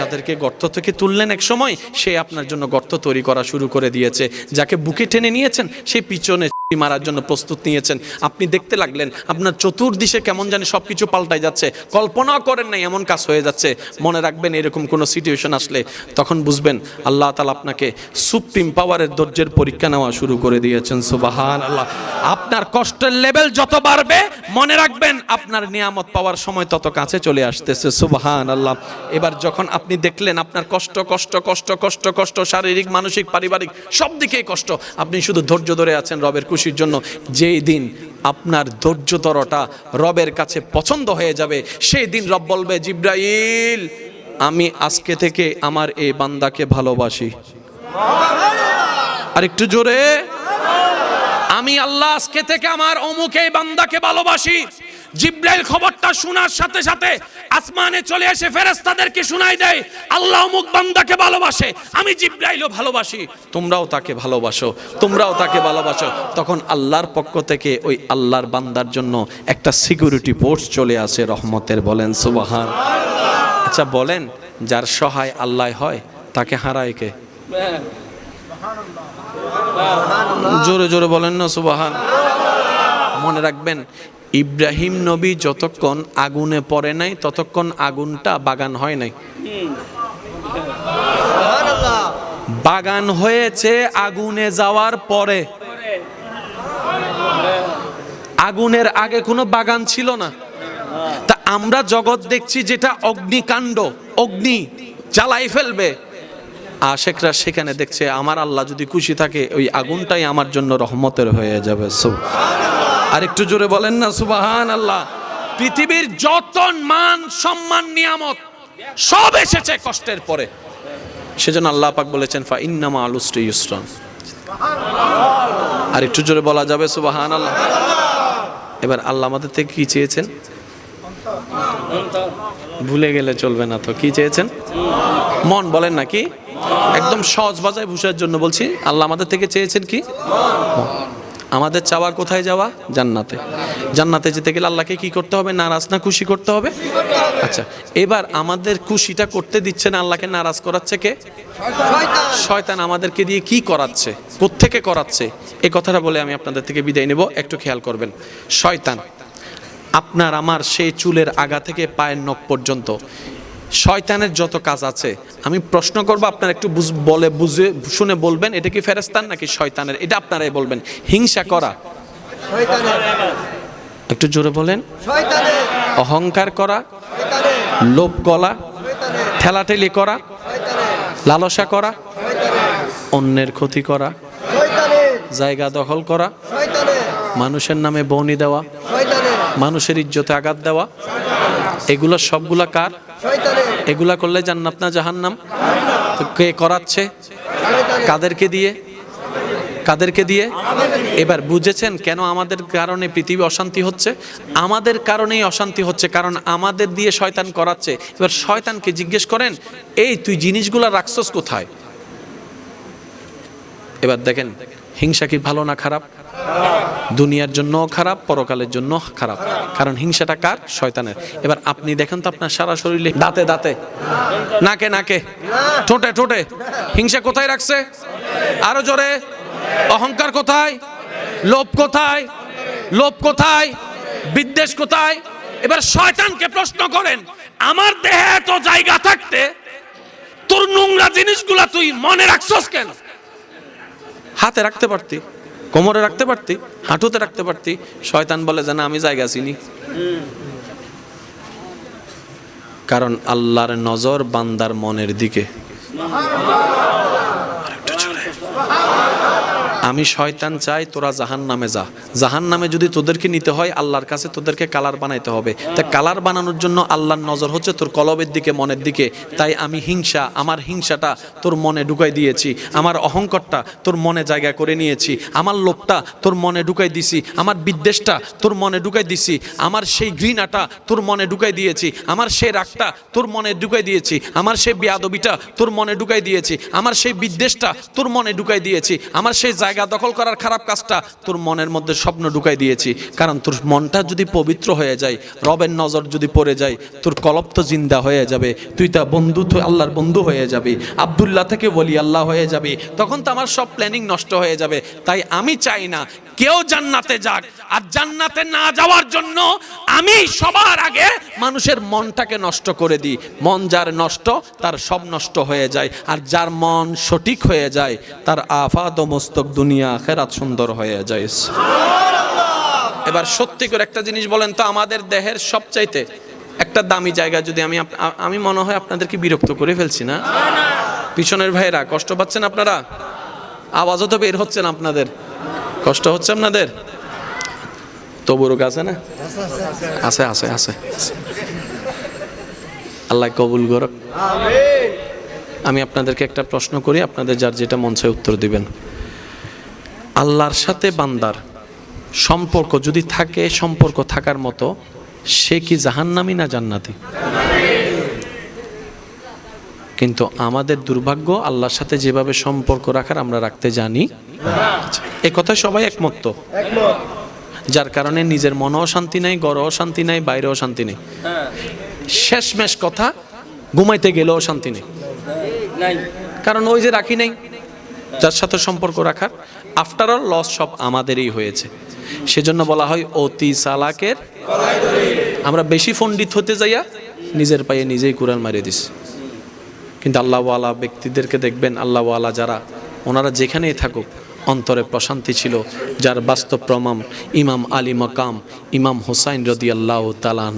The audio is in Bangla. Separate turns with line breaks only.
যাদেরকে গর্ত থেকে তুললেন এক সময় সে আপনার জন্য গর্ত তৈরি করা শুরু করে দিয়েছে। যাকে বুকে টেনে নিয়েছেন, সে পিছনে মারার জন্য প্রস্তুত নিয়েছেন। আপনি দেখতে লাগলেন, আপনার চতুর্দিশে কেমন জানি সব কিছু পাল্টাই যাচ্ছে। কল্পনা করেন নাই, এমন কাজ হয়ে যাচ্ছে। মনে রাখবেন, এরকম কোনো সিচুয়েশন আসলে তখন বুঝবেন, আল্লাহ তালা আপনাকে সুপ্রিম পাওয়ারের ধৈর্যের পরীক্ষা নেওয়া শুরু করে দিয়েছেন। সুবাহান আল্লাহ আপনার কষ্টের লেভেল যত বাড়বে, মনে রাখবেন আপনার নিয়ামত পাওয়ার সময় তত কাছে চলে আসতেছে। সুবাহান আল্লাহ এবার যখন আপনি দেখলেন আপনার কষ্ট কষ্ট কষ্ট কষ্ট কষ্ট, শারীরিক, মানসিক, পারিবারিক, সব দিকেই কষ্ট, আপনি শুধু ধৈর্য ধরে আছেন রবের খুশির জন্য। যেই দিন আপনার ধৈর্যতরটা রবের কাছে পছন্দ হয়ে যাবে, সেই দিন রব বলবে, জিব্রাইল, আমি আজকে থেকে আমার এই বান্দাকে ভালোবাসি। আর একটু জোরে। আমি আল্লাহ আজকে থেকে আমার অমুকে বান্দাকে ভালোবাসি। জিব্রাইল খবরটা শোনার সাথে সাথে আসমানে চলে এসে ফেরেশতাদেরকে শোনাই দেয়, আল্লাহ অমুক বান্দাকে ভালোবাসে, আমি জিব্রাইলও ভালোবাসি। তোমরাও তাকে ভালোবাসো, তোমরাও তাকে ভালোবাসো। তখন আল্লাহর পক্ষ থেকে ওই আল্লাহর বান্দার জন্য একটা সিকিউরিটি ফোর্স চলে আসে রহমতের বলেন, সুবাহান। আচ্ছা বলেন, যার সহায় আল্লাহ হয়, তাকে হারায় কে? জোরে জোরে বলেন না সুবাহান। মনে রাখবেন ইব্রাহিম নবী যতক্ষণ আগুনে পড়ে নাই ততক্ষণ আগুনটা বাগান হয় নাই। বাগান হয়েছে আগুনে যাওয়ার পরে। আগুনের আগে কোনো বাগান ছিল না। তা আমরা জগৎ দেখছি যেটা অগ্নিকাণ্ড অগ্নি জ্বালাই ফেলবে। আশেকরা সেখানে দেখছে, আমার আল্লাহ যদি খুশি থাকে, ওই আগুনটাই আমার জন্য রহমতের হয়ে যাবে। আর একটু জোরে বলেন না সুবাহান আল্লাহ পৃথিবীর যত মান, সম্মান, নিয়ামত, সব এসেছে কষ্টের পরে। সেজন্য আল্লাহ পাক বলেছেন, ফা ইন্নামা আলুস্টে ইউসরান। আর একটু জোরে বলা যাবে সুবাহান আল্লাহ এবার আল্লাহ আমাদের থেকে কি চেয়েছেন? ভুলে গেলে চলবে না তো, কি চেয়েছেন? মন, বলেন নাকি একদম সহজ বাজায় ভূষার জন্য বলছি, আল্লাহ আমাদের থেকে চেয়েছেন কি? আমাদের চাওয়া কোথায় যাওয়া? জান্নাতে। জান্নাতে যেতে গেলে আল্লাহকে কি করতে হবে? নারাজ না খুশি করতে হবে? আচ্ছা এবার আমাদের খুশিটা করতে দিচ্ছে না, আল্লাহকে নারাজ করাচ্ছে কে? শয়তান আমাদেরকে দিয়ে কি করাচ্ছে? কোত্থেকে করাচ্ছে? এ কথাটা বলে আমি আপনাদের থেকে বিদায় নেব। একটু খেয়াল করবেন। শয়তান, আপনার আমার সেই চুলের আগা থেকে পায়ের নখ পর্যন্ত শয়তানের যত কাজ আছে, আমি প্রশ্ন করব, আপনারা একটু বলে বুঝে, শুনে বলবেন, এটা কি ফেরেস্তান নাকি শয়তানের? এটা আপনারাই বলবেন, হিংসা করা। একটু জোরে বলেন। অহংকার করা, লোভ গলা, ঠেলাঠেলি করা, লালসা করা, অন্যের ক্ষতি করা, জায়গা দখল করা, মানুষের নামে বনি দেওয়া, মানুষের ইজ্জতে আঘাত দেওয়া এগুলো সবগুলা কার? এগুলা করলে জান্নাত না জাহান্নাম? কে করাচ্ছে? কাদেরকে দিয়ে? কাদেরকে দিয়ে। এবার বুঝেছেন কেন আমাদের কারণে পৃথিবী অশান্তি হচ্ছে? আমাদের কারণেই অশান্তি হচ্ছে কারণ আমাদের দিয়ে শয়তান করাচ্ছে। এবার শয়তানকে জিজ্ঞেস করেন এই তুই জিনিসগুলা রাখছস কোথায়? এবার দেখেন হিংসা কি ভালো না খারাপ? দুনিয়ার জন্য খারাপ, পরকালের জন্য খারাপ। কারণ হিংসাটা কার? শয়তানের। এবার আপনি দেখেন তো আপনার সারা শরীরে দাঁতে দাঁতে। নাকে নাকে। ঠোঁটে ঠোঁটে। হিংসা কোথায় রাখছে? আরও জোরে। অহংকার কোথায়? লোভ কোথায়? লোভ কোথায়? বিদ্বেষ কোথায়? এবার শয়তানকে প্রশ্ন করেন, আমার দেহে এত জায়গা থাকতে তোর নোংরা জিনিসগুলা তুই মনে রাখছস কেন? হাতে রাখতে পারতি। কোমরে রাখতে পারতি, হাঁটুতে রাখতে পারতি, শয়তান বলে যে না আমি জায়গা চিনি কারণ আল্লাহর নজর বান্দার মনের দিকে আরেকটু। আমি শয়তান চাই তোরা জাহান নামে যা। জাহান নামে যদি তোদেরকে নিতে হয়, আল্লাহর কাছে তোদেরকে কালার বানাইতে হবে। তা কালার বানানোর জন্য আল্লাহর নজর হচ্ছে তোর কলবের দিকে, মনের দিকে। তাই আমি হিংসা, আমার হিংসাটা তোর মনে ঢুকাই দিয়েছি। আমার অহংকারটা তোর মনে জায়গা করে নিয়েছি। আমার লোভটা তোর মনে ঢুকাই দিছি। আমার বিদ্বেষটা তোর মনে ঢুকাই দিছি। আমার সেই ঘৃণাটা তোর মনে ঢুকাই দিয়েছি। আমার সেই রাগটা তোর মনে ঢুকাই দিয়েছি। আমার সেই বেয়াদবিটা তোর মনে ঢুকাই দিয়েছি। আমার সেই বিদ্বেষটা তোর মনে ঢুকাই দিয়েছি। আমার সেই জায়গা জায়গা দখল করার খারাপ কাজটা তোর মনের মধ্যে স্বপ্ন ঢুকাই দিয়েছি। কারণ তোর মনটা যদি পবিত্র হয়ে যায়, রবের নজর যদি পড়ে যায়, তোর কলপ তো জিন্দা হয়ে যাবে। তুই তা বন্ধু তো আল্লাহর বন্ধু হয়ে যাবে। আবদুল্লাহ থেকে বলি আল্লাহ হয়ে যাবে। তখন তো আমার সব প্ল্যানিং নষ্ট হয়ে যাবে। তাই আমি চাই না কেউ জান্নাতে যাক। আর জান্নাতে না যাওয়ার জন্য আমি সবার আগে মানুষের মনটাকে নষ্ট করে দিই। মন যার নষ্ট তার সব নষ্ট হয়ে যায়। আর যার মন সঠিক হয়ে যায় তার আফাদ ও মস্তক দুনিয়া খেরাত সুন্দর হয়ে যায়। এবার সত্যি করে একটা জিনিস বলেন তো আমাদের দেহের সবচাইতে একটা দামি জায়গা যদি আমি আমি মনে হয় আপনাদেরকে বিরক্ত করে ফেলছি না? পিছনের ভাইরা কষ্ট পাচ্ছেন আপনারা? আওয়াজও তো বের হচ্ছে না আপনাদের। কষ্ট হচ্ছে আপনাদের? তবুরক আছে না? আছে আছে আছে। আল্লাহ কবুল করক। আমি আপনাদেরকে একটা প্রশ্ন করি, আপনাদের যার যেটা মন চায় উত্তর দিবেন। আল্লাহর সাথে বান্দার সম্পর্ক যদি থাকে, সম্পর্ক থাকার মতো, সে কি জাহান্নামি না জান্নাতি? কিন্তু আমাদের দুর্ভাগ্য আল্লাহর সাথে যেভাবে সম্পর্ক রাখার আমরা রাখতে জানি। এ কথা সবাই একমত তো? যার কারণে নিজের মনেও শান্তি নাই গড়েও শান্তি নাই, বাইরেও শান্তি নেই। শেষমেশ কথা, ঘুমাইতে গেলেও শান্তি নেই। কারণ ওই যে রাখি নেই, যার সাথে সম্পর্ক রাখার আফটার অল লস সব আমাদেরই হয়েছে। সেজন্য বলা হয় অতি সালাকের আমরা বেশি পণ্ডিত হতে যাইয়া নিজের পায়ে নিজেই কুরআন মারিয়ে দিস কিন্তু আল্লাহওয়ালা ব্যক্তিদেরকে দেখবেন, আল্লাহওয়ালা যারা, ওনারা যেখানেই থাকুক, অন্তরে প্রশান্তি ছিল, যার বাস্তব প্রমাণ ইমাম আলী মকাম, ইমাম হোসাইন রদি আল্লাহ তালান